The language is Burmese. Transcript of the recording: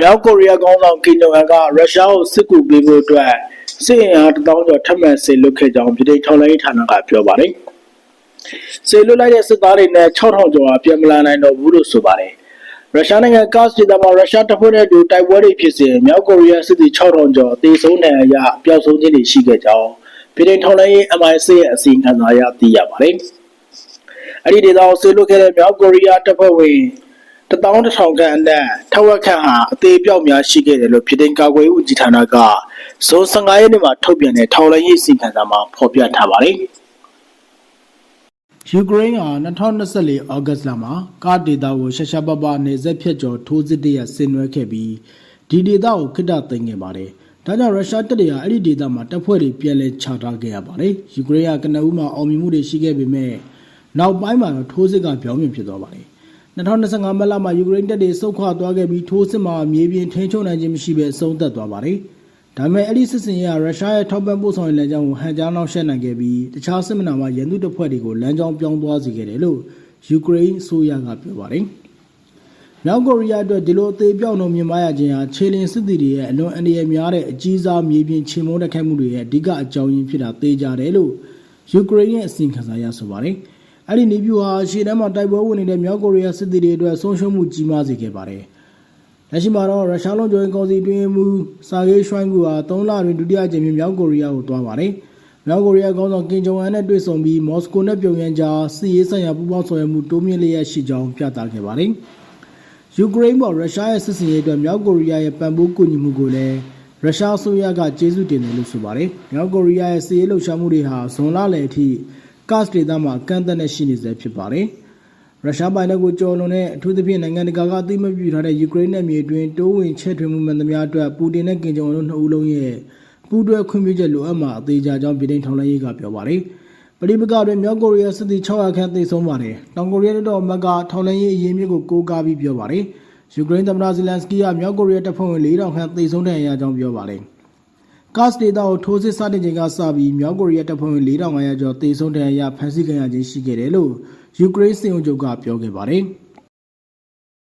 မြောက်ကိုရီးယားကောင်းဆောင်ကင်ဂျုံအန်ကရုရှားကိုစစ်ကူပေးဖို့အတွက်စစ်အင်အား1000ကျော်ထပ်မံဆေလွတ်ခဲ့ကြောင်းပြည်ထောင်ထောက်လှမ်းရေးဌာနကပြောပါတယ်။ဆေလွတ်လိုက်တဲ့စစ်သားတွေနဲ့6000ကျော်ဟာပြန်မလာနိုင်တော့ဘူးလို့ဆိုပါတယ်။ရုရှားနိုင်ငံကာ့စ်ဒေသမှာရုရှားတပ်ဖွဲ့တွေအတူတိုက်ပွဲတွေဖြစ်စဉ်မြောက်ကိုရီးယားစစ်သည်6000ကျော်တေဆုံးတဲ့အရာပျောက်ဆုံးခြင်းတွေရှိခဲ့ကြောင်းပြည်ထောင်ထောက်လှမ်းရေး MI6 ရဲ့အစီရင်ခံစာအရသိရပါတယ်။အဲ့ဒီဒေသကိုဆေလွတ်ခဲ့တဲ့မြောက်ကိုရီးယားတပ်ဖွဲ့ဝင် တပေါင်းတစ်ထောင်ခန့်အနက်ထက်ဝက်ခန့်ဟာအသေးပြောက်များရှိခဲ့တယ်လို့ပြည်ထောင်ကာကွယ်ရေးဦးစီးဌာနကဇွန်15ရက်နေ့မှာထုတ်ပြန်တဲ့ထောက်လှမ်းရေးအစီရင်ခံစာမှာဖော်ပြထားပါတယ်။ယူကရိန်းဟာ2024ဩဂတ်လမှာကာဒေတာကိုရှရှာပပနေဆက်ဖြတ်ကျော်ထိုးစစ်တရဆင်နွှဲခဲ့ပြီးဒီဒေတာကိုခိတ္တသိမ်းခဲ့ပါတယ်။ဒါကြောင့်ရုရှားတပ်တွေကအဲ့ဒီဒေတာမှာတပ်ဖွဲ့တွေပြန်လည်ချထားခဲ့ရပါတယ်။ယူကရိန်းကကနအူးမှာအောင်မြင်မှုတွေရှိခဲ့ပေမဲ့နောက်ပိုင်းမှာတော့ထိုးစစ်ကပြောင်းပြန်ဖြစ်သွားပါတယ်။ 2025မတ်လမှာယူကရိန်းတပ်တွေဆုတ်ခွာသွားခဲ့ပြီးထိုးစစ်မှာမြေပြင်ထိန်းချုပ်နိုင်ခြင်းမရှိဘဲအဆုံးသတ်သွားပါတယ်။ဒါပေမဲ့အဲ့ဒီစစ်စင်ရေးကရုရှားရဲ့ထောက်ပံ့ပို့ဆောင်ရေးလမ်းကြောင်းကိုဟန်ကြားနှောက်ယှက်နိုင်ခဲ့ပြီးတခြားစစ်မနာမှာရန်သူတပ်ဖွဲ့တွေကိုလမ်းကြောင်းပြောင်းသွားစေခဲ့တယ်လို့ယူကရိန်းအစိုးရကပြောပါတယ်။မြောက်ကိုရီးယားအတွက်ဒီလိုအသေးပြောင်းလို့မြင်မရခြင်းဟာခြေလင်စစ်သည်တွေရဲ့အလွန်အန္တရာယ်များတဲ့အကြီးစားမြေပြင်ချေမှုန်းတက်ခတ်မှုတွေရဲ့အဓိကအကြောင်းရင်းဖြစ်တာသိကြတယ်လို့ယူကရိန်းရဲ့အစီရင်ခံစာရဆိုပါတယ်။ အဲ့ဒီနေပြူဟာရှေ့တန်းမှာတိုက်ပွဲဝင်နေတဲ့မြောက်ကိုရီးယားစစ်သည်တွေအတွက်ဆုံးရှုံးမှုကြီးမားစေခဲ့ပါတယ်။လက်ရှိမှာတော့ရုရှားလုံးကျော်ရင်ကောင်စီတွင်မူစာဂေးရွှိုင်းကူဟာ3လတွင်ဒုတိယကြိမ်မြောက်ကိုရီးယားကိုသွားပါတယ်။မြောက်ကိုရီးယားခေါင်းဆောင်ကင်ဂျုံအန်နဲ့တွေ့ဆုံပြီးမော်စကိုနဲ့ပြုံယမ်းကြားစစ်ရေးဆိုင်ရာပူးပေါင်းဆောင်ရွက်မှုတိုးမြင့်လျက်ရှိကြောင်းပြသခဲ့ပါတယ်။ယူကရိန်းပေါ်ရုရှားရဲ့စစ်စင်ရေးအတွက်မြောက်ကိုရီးယားရဲ့ပံ့ပိုးကူညီမှုကိုလည်းရုရှားအစိုးရကကျေးဇူးတင်တယ်လို့ဆိုပါတယ်။မြောက်ကိုရီးယားရဲ့စစ်ရေးလှုပ်ရှားမှုတွေဟာဇွန်လလယ်အထိ ကတ်စ်ဒေသမှာကန့်သက်နေရှိနေဆဲဖြစ်ပါတယ်။ရုရှားပိုင်နယ်ကိုကျော်လွန်တဲ့အထူးသဖြင့်နိုင်ငံတကာကအသိအမှတ်ပြုထားတဲ့ယူကရိန်းနယ်မြေအတွင်းတိုးဝင်ချဲ့ထွင်မှုမှန်သမျှအတွက်ပူတင်နဲ့ကင်ဂျုံအန်တို့နှစ်ဦးလုံးရဲ့ပူးတွဲခွင့်ပြုချက်လိုအပ်မှာအသေးချာကြောင်းပြည်ထောင်ထောင်လှမ်းရေးကပြောပါတယ်။ပဋိပက္ခတွင်မြောက်ကိုရီးယားစစ်သည်600ခန့်သေဆုံးပါတယ်။တောင်ကိုရီးယားတပ်တော်အမတ်ကထောင်လှမ်းရေးအရေးမြစ်ကိုကိုးကားပြီးပြောပါတယ်။ယူကရိန်းသမ္မတဇီလန်စကီးကမြောက်ကိုရီးယားတပ်ဖွဲ့ဝင်4000ခန့်သေဆုံးတဲ့အကြောင်းပြောပါတယ်။ ကတ်စ်ဒေတာကိုထိုးစစ်စတင်ချိန်ကစပြီးမြောက်ကိုရီးယားတပ်ဖွဲ့ဝင်4500ကျော်သေဆုံးဒဏ်ရာရဖမ်းဆီးခံရခြင်းရှိခဲ့တယ်လို့ယူကရိန်းစစ်အုပ်ချုပ်ကပြောခဲ့ပါတယ်။